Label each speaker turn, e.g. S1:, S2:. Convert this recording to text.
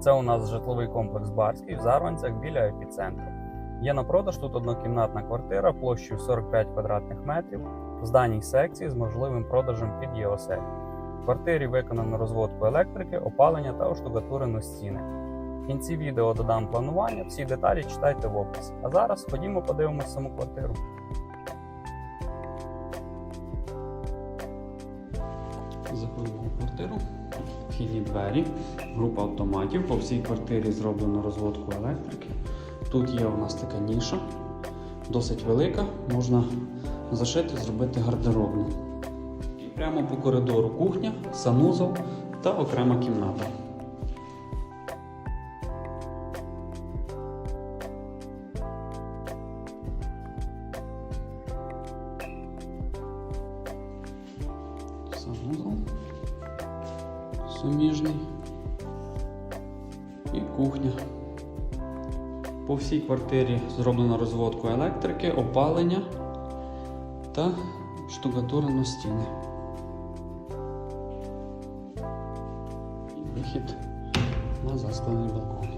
S1: Це у нас житловий комплекс Барський в Зарванцях біля епіцентру. Є на продаж тут однокімнатна квартира площею 45 квадратних метрів в зданій секції з можливим продажем під ЄОСЕЛь. В квартирі виконано розводку електрики, опалення та оштукатурено стіни. В кінці відео додам планування, всі деталі читайте в описі. А зараз ходімо подивимось саму квартиру. Заходимо в квартиру. Вхідні двері, група автоматів. По всій квартирі зроблено розводку електрики. Тут є у нас така ніша, досить велика, можна зашити, зробити гардеробну. І прямо по коридору кухня, санузел та окрема кімната. Санузел суміжний і кухня. По всій квартирі зроблено розводку електрики, опалення та штукатурено стіни. І вихід на засклений балкон.